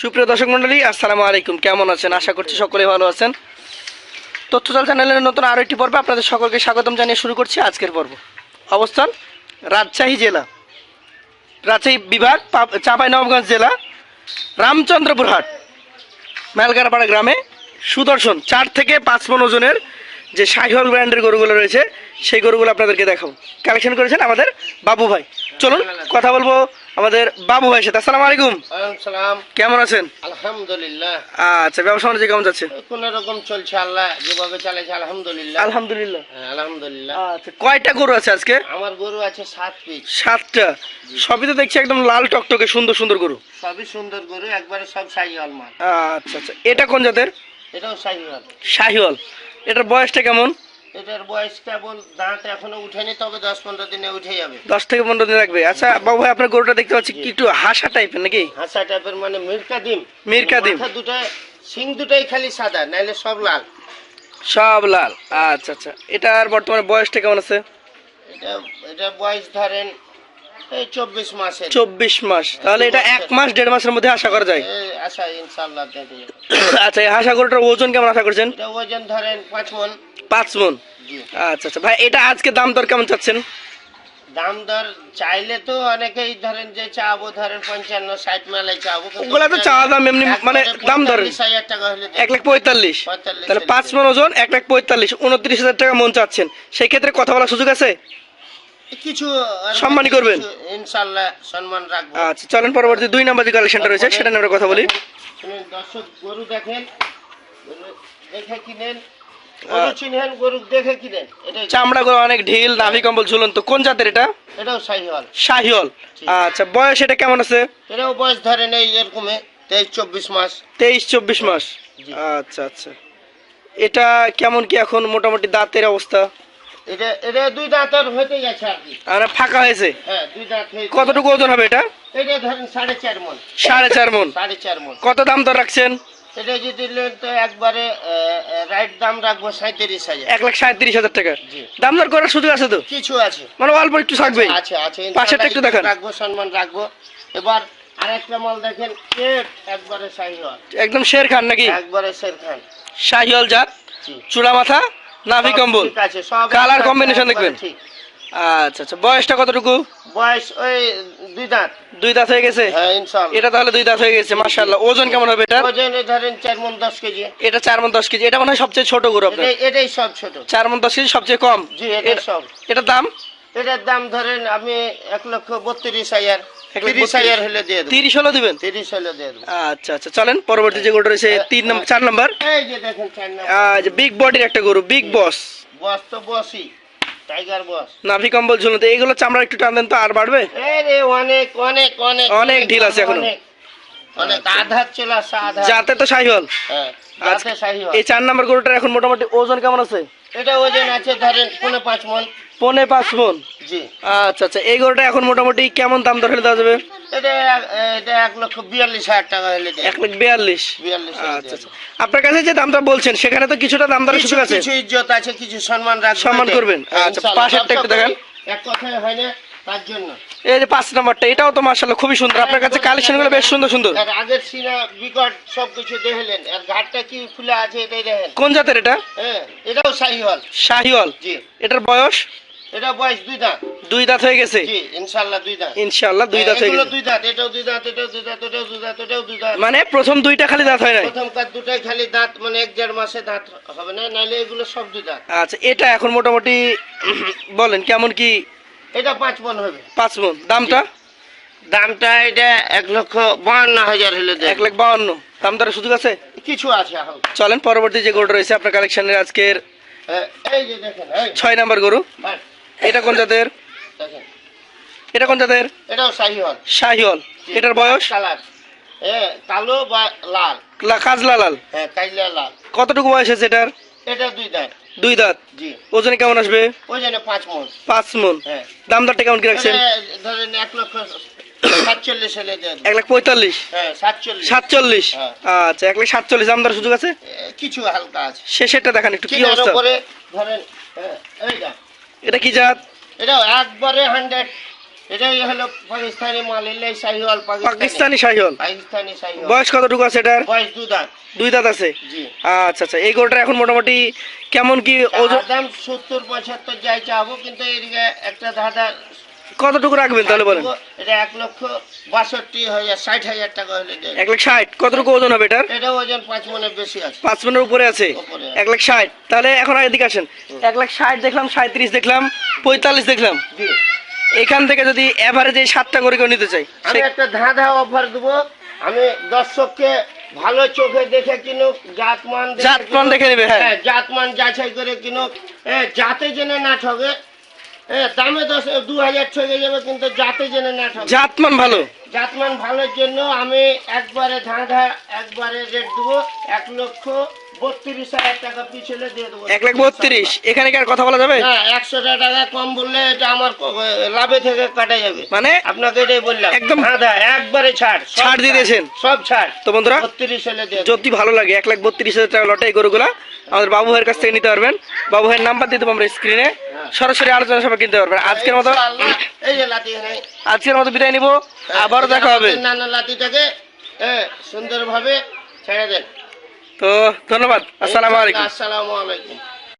সুপ্রিয় দর্শক মন্ডলী, আসসালামু আলাইকুম। কেমন আছেন? আশা করছি সকলে ভালো আছেন। তথ্যজাল চ্যানেলের নতুন আরও একটি পর্বে আপনাদের সকলকে স্বাগতম জানিয়ে শুরু করছি আজকের পর্ব। অবস্থান, রাজশাহী জেলা। রাজশাহী বিভাগ চাঁপাই নবগঞ্জ জেলা, রামচন্দ্রপুর হাট। মেলগারপাড়া গ্রামে সুদর্শন, চার থেকে পাঁচ মন ওজনের যে শাহিওয়াল ব্র্যান্ডের গরুগুলো রয়েছে, সেই গরুগুলো আপনাদেরকে দেখাবো। কালেকশন করেছেন আমাদের বাবু ভাই। চলুন, কথা বলব আমাদের বাবু ভাইয়ের সাথে। আসসালামু আলাইকুম। সালাম। কেমন আছেন? আলহামদুলিল্লাহ। আচ্ছা ব্যবসা বাণিজ্য কেমন যাচ্ছে? কোন রকম চলছে আল্লাহ যেভাবে চালাচ্ছে আলহামদুলিল্লাহ। আলহামদুলিল্লাহ। আলহামদুলিল্লাহ। আচ্ছা কয়টা গরু আছে আজকে? আমার গরু আছে সাত পিস। সাতটা। সবই তো দেখছি একদম লাল টকটকে সুন্দর সুন্দর গরু। সবই সুন্দর গরু একবারে সব শাহিওয়াল মাল। আচ্ছা আচ্ছা। এটা কোন জাতের? এটাও শাহিওয়াল। শাহিওয়াল। এটার বয়সটা কেমন? এটার বয়স কেবল দাঁত এখনও উঠেনি তবে দশ পনেরো দিনে উঠে যাবে। দশ থেকে পনেরো দিন লাগবে আচ্ছা বাবু ভাই আপনার গরুটা দেখতে পাচ্ছি একটু হাসা টাইপের নাকি? হাসা টাইপের মানে মিরকা ডিম। মিরকা ডিম। মাথা দুটো সিং দুটাই খালি সাদা নাইলে সব লাল। সব লাল। আচ্ছা আচ্ছা। এটার বর্তমানে বয়সটা কেমন আছে? এটা এটা বয়স ধরেন এই চব্বিশ চব্বিশ মাস। তাহলে এটা এক মাস দেড় মাসের মধ্যে আশা করা যায়। এই আশা ইনশাল্লাহ আচ্ছা এই হাসা গরুটার ওজন কেমন আশা করছেন? ওজন ধরেন পাঁচ মন। পাঁচ মন? আচ্ছা আচ্ছা। ভাই এটা আজকে দাম দর কেমন চাচ্ছেন? দাম দর চাইলে তো অনেকেই ধরেন যে চাবো ধরেন পঞ্চান্ন ষাট মেলায় চাবো ওগুলা তো চাওয়া দাম এমনি মানে দাম ধরে। 45,000 টাকা হলে এক লাখ পঁয়তাল্লিশ। তাহলে পাঁচ মন ওজন এক লাখ পঁয়তাল্লিশ উনত্রিশ হাজার টাকা মন চাচ্ছেন। সেই ক্ষেত্রে কথা বলার সুযোগ আছে? কিছু সম্মানী করবেন? সম্মান রাখব। আচ্ছা চলেন পরবর্তী দুই নম্বর যে কালেকশনটা রয়েছে সেটা নিয়ে আমরা কথা বলি। দর্শক গরু দেখেন। দেখে কিনেন। চামড়া অনেক ঢিল নাভি কম্বল কোন জাতের এটা? এটাও শাহিওয়াল। শাহিওল আচ্ছা বয়স এটা কেমন আছে? এটাও বয়স ধরেন এই এরকমে তেইশ চব্বিশ মাস। তেইশ চব্বিশ মাস। আচ্ছা আচ্ছা। এটা কেমন কি এখন মোটামুটি দাঁতের অবস্থা? এটা এটা দুই দাঁতের হতে গেছে আর কি। আর ফাঁকা হয়েছে? হ্যাঁ দুই দাঁত কতটুকু ওজন হবে এটা? এটা ধরেন সাড়ে চার মন। সাড়ে চার মন। সাড়ে চার মন। কত দাম দর রাখছেন? এটা যদি নেন তো একবারে রাইট দাম রাখব সাঁত্রিশ হাজার। এক লাখ সাঁত্রিশ হাজার টাকা। দাম দর করার সুযোগ আছে তো? কিছু আছে। মানে অল্প একটু থাকবেই। আছে আছে। পাশেরটা একটু দেখান। রাখব সম্মান রাখব। এবার আরেকটা মাল দেখেন একবারে শাহিওয়াল। একদম শের খান নাকি? একবারে শের খান। শাহিওল জাত। চূড়া মাথা নাভি কম্বল। Colour একবারে দেখবেন? আচ্ছা আচ্ছা। বয়সটা কতটুকু? বয়স ওই দুই দাঁত। দুই দাঁত হয়ে গেছে? হ্যাঁ এটা তাহলে দুই দাঁত হয়ে গেছে মাশাআল্লাহ। ওজন কেমন হবে এটা ওজনে ধরেন কেজি। এটা চার মন দশ কেজি। এটা মনে হয় সবচেয়ে ছোট গরু আপনার। এটাই সব ছোট। চার মন দশ কেজি সবচেয়ে কম? জি এটা- সব। এটার দাম? এটার দাম ধরেন আমি এক লক্ষ বত্রিশ হাজার। এক লাখ তিরিশ হলে দিবেন? তিরিশ হলে দিয়ে আচ্ছা আচ্ছা। চলেন পরবর্তী যে গরুটা রয়েছে তিন নম্বর চার নম্বর। এই চার নম্বর। বিগ বডির একটা গরু বিগ বস বস তো বসই। টাইগার বস নাভি কম্বল ঝুলন্ত এইগুলো চামড়া একটু টান দেন তো আর বাড়বে? অনেক অনেক অনেক অনেক ঢিল আছে এখনও। অনেক, অনেক আধার চলে আসছে আধার যাতে তো হ্যাঁ যাতে এই চার নাম্বার গরুটার এখন মোটামুটি ওজন কেমন আছে? এটা ওজন আছে ধরেন পনেরো পাঁচ মন। পনে পাঁচ মন? জি। আচ্ছা আচ্ছা এই গরুটা এখন মোটামুটি কেমন দাম দর হলে দেওয়া যাবে? এটা এটা এক লক্ষ বিয়াল্লিশ হাজার টাকা হলে এক লক্ষ বিয়াল্লিশ? বিয়াল্লিশ আচ্ছা আচ্ছা। আপনার কাছে যে দামটা বলছেন সেখানে তো কিছুটা দাম কিছু সুযোগ আছে? কিছু ইজ্জত আছে কিছু সম্মান রাখবেন সম্মান করবেন। আচ্ছা, পাশেরটা একটু দেখেন। এক কথায় হয় না তার জন্য। এই যে পাঁচ নম্বরটা এটাও তো মার্শাল্লাহ খুবই সুন্দর। আপনার কাছে কালেকশন বেশ সুন্দর সুন্দর। এর আগের সিনা বিকট সবকিছু দেখলেন। আর ঘাটটা কি ফুলে আছে এটাই দেখেন। কোন জাতের এটা? হ্যাঁ এটাও শাহী শাহিওয়াল। জি। এটার বয়স? এটা বয়স দুই দাঁত। দুই দাঁত হয়ে গেছে? জি ইনশাল্লাহ দুই দাঁত। ইনশাআল্লাহ দুই দাঁত হয়ে গেছে। দুই দাঁত এটাও দুই দাঁত এটাও দুই দাঁত এটাও দুই দাঁত এটাও দুই দাঁত। মানে প্রথম দুইটা খালি দাঁত হয় প্রথম দুটাই খালি দাঁত মানে এক দেড় মাসে দাঁত হবে না নাহলে এগুলো সব দুই দাঁত। আচ্ছা এটা এখন মোটামুটি বলেন কেমন কি এটা পাঁচ মন হবে। পাঁচ মন দামটা? দামটা এটা এক লক্ষ বাহান্ন হাজার হলে এক লাখ বাউন্ন দাম দরের সুযোগ আছে? কিছু আছে চলেন পরবর্তী যে গরুটা রয়েছে আপনার কালেকশনের আজকের হ্যাঁ, এই যে দেখেন ছয় নাম্বার গরু। এটা কোন জাতের? এটা কোন জাতের? এটাও শাহী হল এটার বয়স? কালার। হ্যাঁ কালো বা লাল। কাজলা লাল। হ্যাঁ কাইলা লাল। কতটুকু বয়স আছে এটার? এটা দুই দাঁত। দুই দাঁত? জি। ওজনে কেমন আসবে? পাঁচ মন পাঁচ মন হ্যাঁ। দাম দরটা কেমন কি রাখছেন? ধরেন এক লক্ষ সাতচল্লিশ হলে এক লাখ পঁয়তাল্লিশ? হ্যাঁ সাতচল্লিশ। সাতচল্লিশ? হ্যাঁ। আচ্ছা এক লাখ সাতচল্লিশ। দাম দর সুযোগ আছে? কিছু হালকা আছে। শেষেরটা দেখান একটু কি অবস্থা? ধরেন হ্যাঁ, এটা কি জাত? এটাও একবারে হান্ড্রেড এটাই হলো পাকিস্তানি মাল শাহিওয়াল পাকিস্তানি। পাকিস্তানি শাহিওয়াল? পাকিস্তানি শাহিওয়াল। বয়স কতটুকু আছে এটার? বয়স দু দাঁত। দুই দাঁত আছে? জি। আচ্ছা আচ্ছা এই গরুটা এখন মোটামুটি কেমন কি ওজন? দাম সত্তর পঁচাত্তর যাই চাবো কিন্তু এদিকে একটা ধাঁধা। কতটুকু রাখবেন তাহলে বলেন? এটা এক লক্ষ বাষট্টি হাজার ষাট হাজার টাকা হলে এক লাখ ষাট কতটুকু ওজন হবে এটার? এটা ওজন পাঁচ মনের বেশি আছে। পাঁচ উপরে আছে? এক লাখ ষাট তাহলে এখন এদিকে আসেন। এক লাখ ষাট দেখলাম সাঁত্রিশ দেখলাম পঁয়তাল্লিশ দেখলাম। এখান থেকে যদি এভারেজ সাতটা করে কেউ নিতে চাই আমি একটা ধাঁধা অফার দেবো। আমি দর্শককে ভালো চোখে দেখে কিনুক জাতমান জাতমান দেখে নেবে, হ্যাঁ। জাতমান যাচাই করে কিনুক। এ, যাতে জেনে না ঠগে এ, দামে দশ দু হাজার ঠকে যাবে কিন্তু যাতে জেনে না ঠগে জাতমান ভালো। জাতমান ভালোর জন্য আমি একবারে ধাঁধা একবারে রেট দেবো এক লক্ষ বত্রিশ হাজার টাকা পিছনে দিয়ে দেবো। এক লাখ বত্রিশ। এখানে কি আর কথা বলা যাবে? হ্যাঁ একশো টাকা কম বললে এটা আমার লাভে থেকে কাটা যাবে। মানে? আপনাকে এটাই বললাম। একদম- ধাঁধা একবারে ছাড় ছাড় দিয়ে দিয়েছেন? সব ছাড়। তো বন্ধুরা বত্রিশ হলে দিয়ে যদি ভালো লাগে এক লাখ বত্রিশ হাজার টাকা লটে এই গরুগুলা আমাদের বাবু ভাইয়ের কাছ থেকে নিতে পারবেন। বাবু ভাইয়ের নাম্বার দিয়ে দেবো আমরা স্ক্রিনে সরাসরি আলোচনা সবাই কিনতে পারবেন। আজকের মতো আজকের মতো বিদায় নিব। আবারও দেখা হবে। নানা হ্যাঁ, সুন্দরভাবে ছেড়ে দেন। তো ধন্যবাদ। আসসালামু আলাইকুম। আসসালামু আলাইকুম।